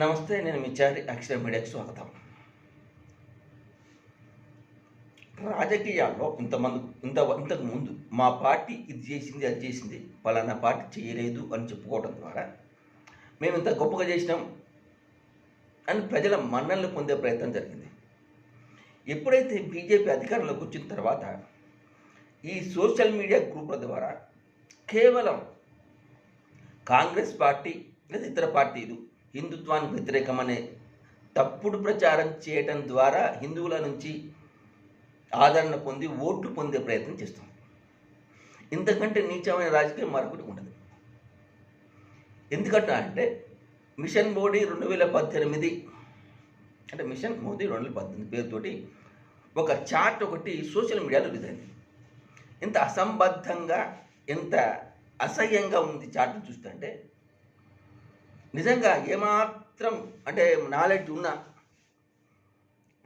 నమస్తే నేను మిచారి అక్షర మీడియాకి స్వాగతం. రాజకీయాల్లో ఇంతమంది ఇంత ఇంతకు ముందు మా పార్టీ ఇది చేసింది అది చేసింది పలానా పార్టీ చేయలేదు అని చెప్పుకోవడం ద్వారా మేము ఇంత గొప్పగా చేసినాం అని ప్రజల మన్ననలు పొందే ప్రయత్నం జరిగింది. ఎప్పుడైతే బీజేపీ అధికారంలోకి వచ్చిన తర్వాత ఈ సోషల్ మీడియా గ్రూపుల ద్వారా కేవలం కాంగ్రెస్ పార్టీ లేదా ఇతర పార్టీలు హిందుత్వానికి వ్యతిరేకమనే తప్పుడు ప్రచారం చేయటం ద్వారా హిందువుల నుంచి ఆదరణ పొంది ఓట్లు పొందే ప్రయత్నం చేస్తుంది ఇంతకంటే నీచమైన రాజకీయం మరొకటి ఉండదు. ఎందుకంటే అంటే మిషన్ మోడీ రెండు వేల పద్దెనిమిది అంటే మిషన్ మోదీ రెండు వేల పద్దెనిమిది పేరుతోటి ఒక చార్ట్ ఒకటి సోషల్ మీడియాలో విధంది ఇంత ఎంత అసంబద్ధంగా ఎంత అసహ్యంగా ఉంది చార్ట్ చూస్తుంటే నిజంగా ఏమాత్రం అంటే నాలెడ్జ్ ఉన్న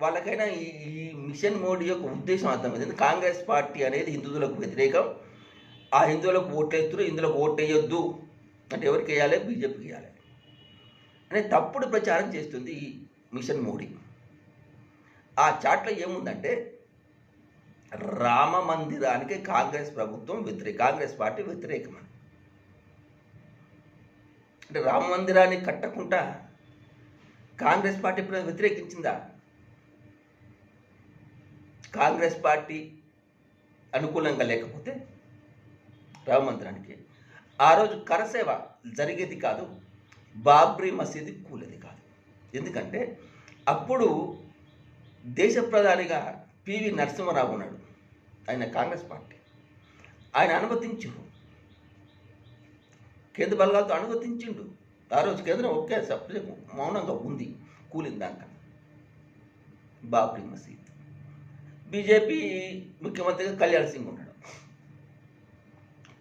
వాళ్ళకైనా ఈ ఈ మిషన్ మోడీ యొక్క ఉద్దేశం అర్థమైంది. కాంగ్రెస్ పార్టీ అనేది హిందువులకు వ్యతిరేకం. ఆ హిందువులకు ఓట్లేస్తున్నారు. హిందువులకు ఓటు అంటే ఎవరికి వేయాలి? బీజేపీకి వేయాలి. అనే తప్పుడు ప్రచారం చేస్తుంది ఈ మిషన్ మోడీ. ఆ చాట్లో ఏముందంటే రామ మందిరానికి కాంగ్రెస్ ప్రభుత్వం వ్యతిరేక కాంగ్రెస్ పార్టీ వ్యతిరేకమని అంటే రామ మందిరాన్ని కట్టకుండా కాంగ్రెస్ పార్టీ ఇప్పుడు వ్యతిరేకించిందా? కాంగ్రెస్ పార్టీ అనుకూలంగా లేకపోతే రామ మందిరానికి? ఆ రోజు కరసేవ జరిగేది కాదు బాబ్రీ మసీదు కూలేది కాదు. ఎందుకంటే అప్పుడు దేశ ప్రధానిగా పివి నరసింహరావు ఉన్నాడు ఆయన కాంగ్రెస్ పార్టీ. ఆయన అనుమతించు కేంద్ర బలగాలతో అనుమతించిండు ఆ రోజు కేంద్రం ఒకే సపరేట్ మౌనంగా ఉంది. కూలిందాక బాబ్రీ మసీద్ బీజేపీ ముఖ్యమంత్రిగా కళ్యాణ్ సింగ్ ఉన్నాడు.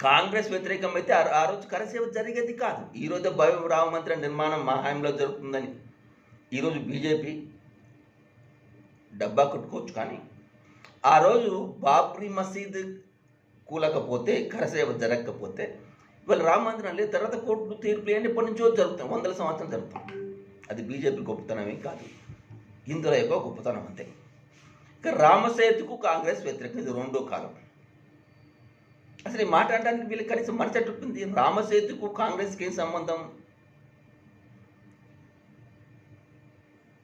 కాంగ్రెస్ వ్యతిరేకం అయితే ఆ రోజు కరసేవ జరిగేది కాదు. ఈరోజు భవ్య రామ మందిర నిర్మాణం మా హాయంలో జరుగుతుందని ఈరోజు బీజేపీ డబ్బా కొట్టుకోవచ్చు కానీ ఆ రోజు బాబ్రీ మసీద్ కూలకపోతే కరసేవ జరగకపోతే ఇవాళ రామ మందిరం లేదు తర్వాత కోర్టు తీర్పులు ఏంటి ఎప్పటి నుంచో జరుగుతాయి వందల సంవత్సరం జరుగుతాం. అది బీజేపీ గొప్పతనమే కాదు. హిందువుల యొక్క గొప్పతనం అంతే. ఇక రామసేతుకు కాంగ్రెస్ వ్యతిరేకం ఇది రెండో కాలం. అసలు ఈ మాట వీళ్ళకి కనీసం మనసు ఉంటుంది రామసేతుకు కాంగ్రెస్కి ఏం సంబంధం?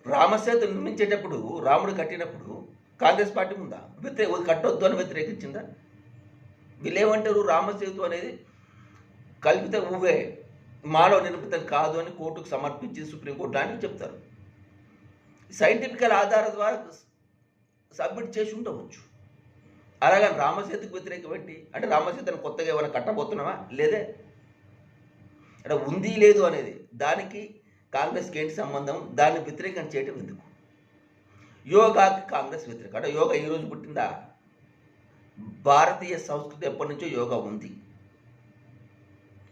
రామసేతు నిర్మించేటప్పుడు రాముడు కట్టినప్పుడు కాంగ్రెస్ పార్టీ ఉందా? వ్యతిరేక కట్టొద్దు అని వ్యతిరేకించిందా? వీళ్ళేమంటారు రామసేతు అనేది కల్పిత ఊహే. మాలో నిర్మితం కాదు అని కోర్టుకు సమర్పించి సుప్రీంకోర్టు అని చెప్తారు. సైంటిఫికల్ ఆధారం ద్వారా సబ్మిట్ చేసి ఉండవచ్చు. అలాగే రామసేతుకు వ్యతిరేకమేంటి? అంటే రామసేతుని కొత్తగా ఏమైనా కట్టబోతున్నావా? లేదే. అంటే ఉంది లేదు అనేది. దానికి కాంగ్రెస్కి ఏంటి సంబంధం? దాన్ని వ్యతిరేకం చేయటం ఎందుకు? యోగాకి కాంగ్రెస్ వ్యతిరేకం. అంటే యోగా ఈ రోజు పుట్టిందా? భారతీయ సంస్కృతి ఎప్పటి నుంచో యోగా ఉంది.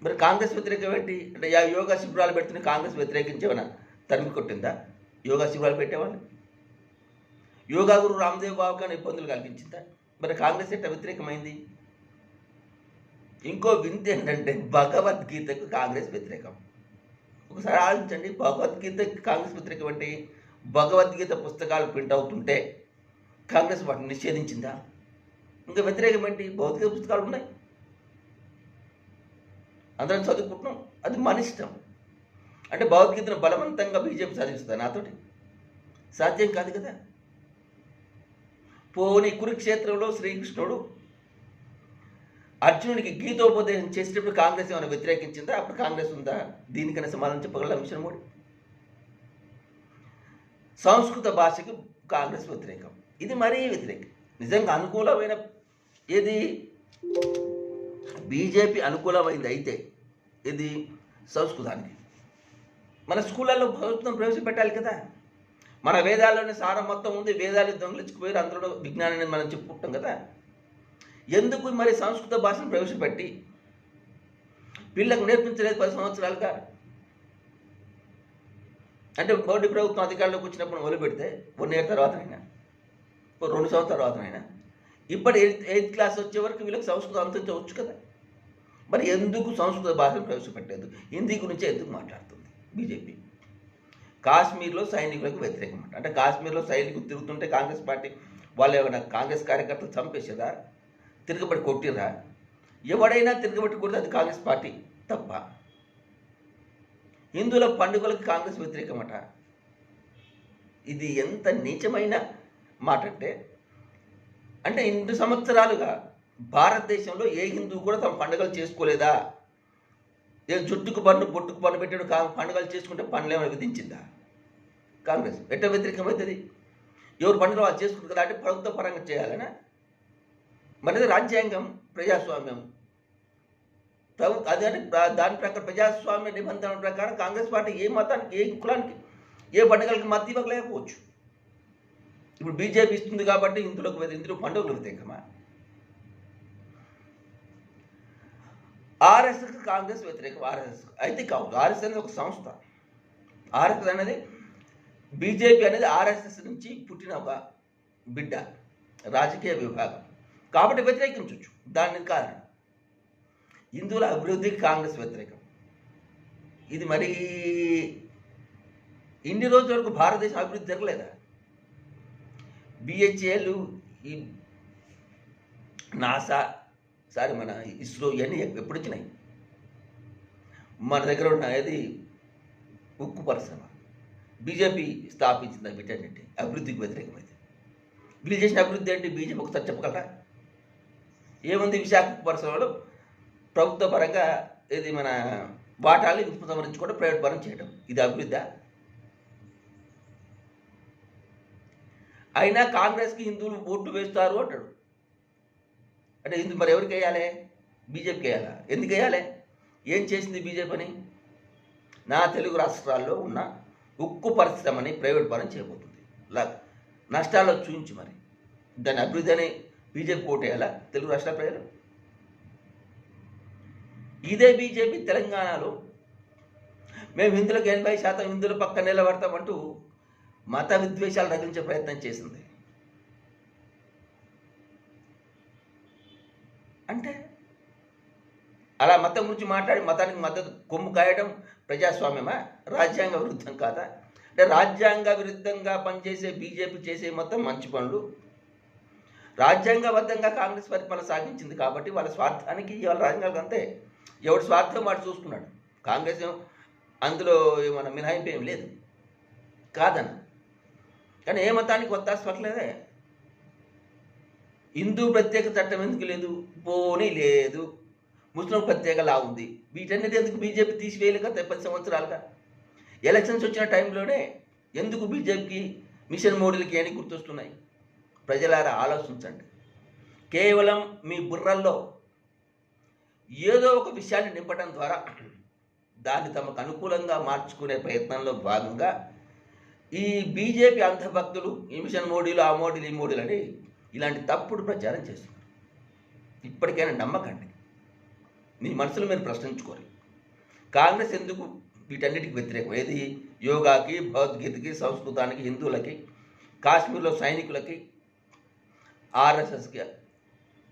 మరి కాంగ్రెస్ వ్యతిరేకం ఏంటి? అంటే ఆ యోగా శిబిరాలు పెడుతున్న కాంగ్రెస్ వ్యతిరేకించేవనా? తరిమి కొట్టిందా? యోగా శిబిరాలు పెట్టేవాళ్ళు? యోగా గురు రామ్దేవ్ బాబు కానీ ఇబ్బందులు కలిగించిందా? మరి కాంగ్రెస్ ఎట్ట వ్యతిరేకమైంది? ఇంకో వింత ఏంటంటే భగవద్గీతకు కాంగ్రెస్ వ్యతిరేకం. ఒకసారి ఆలోచించండి భగవద్గీతకి కాంగ్రెస్ వ్యతిరేకం అంటే భగవద్గీత పుస్తకాలు ప్రింట్ అవుతుంటే కాంగ్రెస్ వాటిని నిషేధించిందా? ఇంకా వ్యతిరేకం ఏంటి? భౌతిక పుస్తకాలు ఉన్నాయి. అందరం చదువుకుంటున్నాం. అది మన ఇష్టం. అంటే భగవద్గీతను బలవంతంగా బీజేపీ చదివిస్తుంది నాతోటి. సాధ్యం కాదు కదా. పోని కురుక్షేత్రంలో శ్రీకృష్ణుడు అర్జునుడికి గీతోపదేశం చేసేటప్పుడు కాంగ్రెస్ ఏమైనా వ్యతిరేకించిందా? అప్పుడు కాంగ్రెస్ ఉందా? దీనికైనా సమాధానం చెప్పగలం మిషన్ మోడీ సంస్కృత భాషకు కాంగ్రెస్ వ్యతిరేకం. ఇది మరీ వ్యతిరేకం. నిజంగా అనుకూలమైన ఏది? బీజేపీ అనుకూలమైంది అయితే ఇది సంస్కృతానికి. మన స్కూళ్ళల్లో ప్రభుత్వం ప్రవేశపెట్టాలి కదా. మన వేదాల్లోనే సారం మొత్తం ఉంది వేదాలు దొంగిలించుకుపోయి అందులో విజ్ఞానాన్ని మనం చెప్పుకుంటాం కదా. ఎందుకు మరి సంస్కృత భాషను ప్రవేశపెట్టి? పిల్లలకు నేర్పించలేదు పది సంవత్సరాలుగా. అంటే మోడీ ప్రభుత్వం అధికారంలోకి వచ్చినప్పుడు మొదలు పెడితే వన్ ఇయర్ తర్వాత రెండు సంవత్సరాల తర్వాత ఇప్పటి ఎయిత్ ఎయిత్ క్లాస్ వచ్చే వరకు వీళ్ళకి సంస్కృతం అందించవచ్చు కదా. మరి ఎందుకు సంస్కృత భాషను ప్రవేశపెట్టలేదు? హిందీ గురించే ఎందుకు మాట్లాడుతుంది బీజేపీ? కాశ్మీర్లో సైనికులకు వ్యతిరేకం అంట అంటే కాశ్మీర్లో సైనికులు తిరుగుతుంటే కాంగ్రెస్ పార్టీ వాళ్ళు ఏమైనా కాంగ్రెస్ కార్యకర్తలు చంపేసేదా తిరగబడి కొట్టిరా ఎవడైనా తిరగబట్టి కొడితే అది కాంగ్రెస్ పార్టీ తప్ప. హిందువుల పండుగలకు కాంగ్రెస్ వ్యతిరేకమట. ఇది ఎంత నీచమైన మాట అంటే అంటే ఇన్ని సంవత్సరాలుగా భారతదేశంలో ఏ హిందువు కూడా తమ పండుగలు చేసుకోలేదా? ఏ జుట్టుకు పన్ను బొట్టుకు పన్ను పెట్టాడు కా పండుగలు చేసుకుంటే పనులు ఏమైనా విధించిందా? కాంగ్రెస్. ఎట్ట వ్యతిరేకమవుతుంది ఎవరు పండుగలు వాళ్ళు చేసుకుంటారు కదా అంటే ప్రభుత్వ పరంగా చేయాలనా? మనది రాజ్యాంగం ప్రజాస్వామ్యం. ప్రభు అదే అంటే ప్ర- దాని ప్రకారం ప్రజాస్వామ్య నిబంధనల ప్రకారం కాంగ్రెస్ పార్టీ ఏ మతానికి ఏ కులానికి ఏ పండుగలకి మద్దతు ఇవ్వలేకపోవచ్చు. ఇప్పుడు బీజేపీ ఇస్తుంది కాబట్టి ఇందులోకి ఇందులో పండుగలు వ్యతిరేకమా? ఆర్ఎస్ఎస్ కాంగ్రెస్ వ్యతిరేకం ఆర్ఎస్ఎస్. అయితే కాదు ఆర్ఎస్ఎస్ అనేది ఒక సంస్థ. ఆర్ఎస్ఎస్ అనేది బీజేపీ అనేది ఆర్ఎస్ఎస్ నుంచి పుట్టిన ఒక బిడ్డ రాజకీయ విభాగం. కాబట్టి వ్యతిరేకించవచ్చు దాని కారణం హిందువుల అభివృద్ధికి కాంగ్రెస్ వ్యతిరేకం. ఇది మరి ఇన్ని రోజుల వరకు భారతదేశం అభివృద్ధి జరగలేదా? బిహెచ్ఏలు ఈ నాసా సారీ మన ఇస్రో ఇవన్నీ ఎప్పుడు వచ్చినాయి? మన దగ్గర ఉన్న అది ఉక్కు పరిశ్రమ బీజేపీ స్థాపించింది అవి అభివృద్ధికి వ్యతిరేకమైంది. వీళ్ళు చేసిన అభివృద్ధి అంటే బీజేపీ ఒకసారి చెప్పగలరా ఏముంది విశాఖ ఉక్కు పరిశ్రమలో ప్రభుత్వ పరంగా ఇది మన వాటాలు సంవరించుకోవడం ప్రైవేట్ పరం చేయడం. ఇది అభివృద్ధి? అయినా కాంగ్రెస్కి హిందువులు ఓట్లు వేస్తారు అంటాడు. అంటే హిందూ మరి ఎవరికి వేయాలి? బీజేపీకి వేయాలా? ఎందుకు వేయాలి? ఏం చేసింది బీజేపీ అని? నా తెలుగు రాష్ట్రాల్లో ఉన్న ఉక్కు పరిశ్రమని ప్రైవేట్ పరం చేయబోతుంది. లా నష్టాల్లో చూపించి మరి. దాని అభివృద్ధి అని బీజేపీ కోటేయాలా తెలుగు రాష్ట్రాల ప్రజలు? ఇదే బీజేపీ తెలంగాణలో మేము హిందువులకు ఎనభై శాతం హిందువుల పక్క నిలబడతామంటూ మత విద్వేషాలు రగిలించే ప్రయత్నం చేసింది. అంటే అలా మతం గురించి మాట్లాడి మతానికి మద్దతు కొమ్ము కాయడం ప్రజాస్వామ్యమా? రాజ్యాంగ విరుద్ధం కాదా? అంటే రాజ్యాంగ విరుద్ధంగా పనిచేసే బీజేపీ చేసే మొత్తం మంచి పనులు. రాజ్యాంగబద్ధంగా కాంగ్రెస్ పరిపాలన సాగించింది కాబట్టి వాళ్ళ స్వార్థానికి వాళ్ళ రాజ్యాంగాలకు అంతే. ఎవడు స్వార్థం వాడు చూసుకున్నాడు. కాంగ్రెస్ అందులో ఏమన్నా మినహాయింపు ఏం లేదు. కాదన్న. కానీ ఏ మతానికి కొత్త పట్టలేదే. హిందూ ప్రత్యేక చట్టం ఎందుకు లేదు? పోనీ లేదు. ముస్లిం ప్రత్యేక లా ఉంది. వీటన్నిటి ఎందుకు బీజేపీ తీసివేయలేక పది సంవత్సరాలుగా? ఎలక్షన్స్ వచ్చిన టైంలోనే ఎందుకు బీజేపీకి మిషన్ మోడీలకి ఏమి గుర్తొస్తున్నాయి? ప్రజలారా ఆలోచించండి. కేవలం మీ బుర్రల్లో ఏదో ఒక విషయాన్ని నింపడం ద్వారా దాన్ని తమకు అనుకూలంగా మార్చుకునే ప్రయత్నంలో భాగంగా ఈ బీజేపీ అంధభక్తులు ఈ మిషన్ మోడీలు ఆ మోడీలు ఈ మోడీలు అని ఇలాంటి తప్పుడు ప్రచారం చేస్తున్నారు. ఇప్పటికైనా నమ్మకండి. మీ మనసులో మీరు ప్రశ్నించుకోరు. కాంగ్రెస్ ఎందుకు వీటన్నిటికి వ్యతిరేకం? ఏది? యోగాకి భగవద్గీతకి సంస్కృతానికి హిందువులకి కాశ్మీర్లో సైనికులకి ఆర్ఎస్ఎస్కి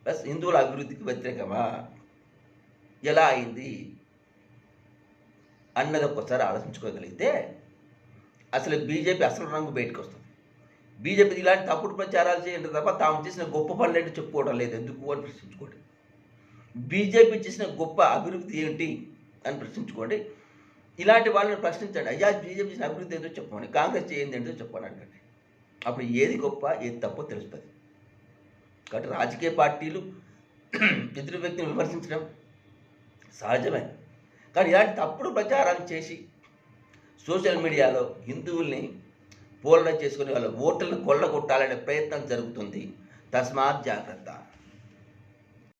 ప్లస్ హిందువుల అభివృద్ధికి వ్యతిరేకమా? ఎలా అయింది? అన్నది ఒక్కసారి ఆలోచించుకోగలిగితే అసలు బీజేపీ అసలు రంగు బయటకు వస్తుంది. బీజేపీ ఇలాంటి తప్పుడు ప్రచారాలు చేయండి తప్ప తాము చేసిన గొప్ప పనులు ఏంటో చెప్పుకోవడం లేదు. ఎందుకు అని ప్రశ్నించుకోండి. బీజేపీ చేసిన గొప్ప అభివృద్ధి ఏంటి అని ప్రశ్నించుకోండి. ఇలాంటి వాళ్ళని ప్రశ్నించండి. అయ్యా బీజేపీ చేసిన అభివృద్ధి ఏంటో చెప్పమని కాంగ్రెస్ చేయండి ఏంటో చెప్పమని అడగండి. అప్పుడు ఏది గొప్ప ఏది తప్పో తెలుస్తుంది. కాబట్టి రాజకీయ పార్టీలు ఎదురు వ్యక్తిని విమర్శించడం సహజమే. కానీ ఇలాంటి తప్పుడు ప్రచారాలు చేసి సోషల్ మీడియాలో హిందువుల్ని పోలన చేసుకుని వాళ్ళ ఓట్లను కొల్లగొట్టాలనే ప్రయత్నం జరుగుతుంది. తస్మాత్ జాగ్రత్త.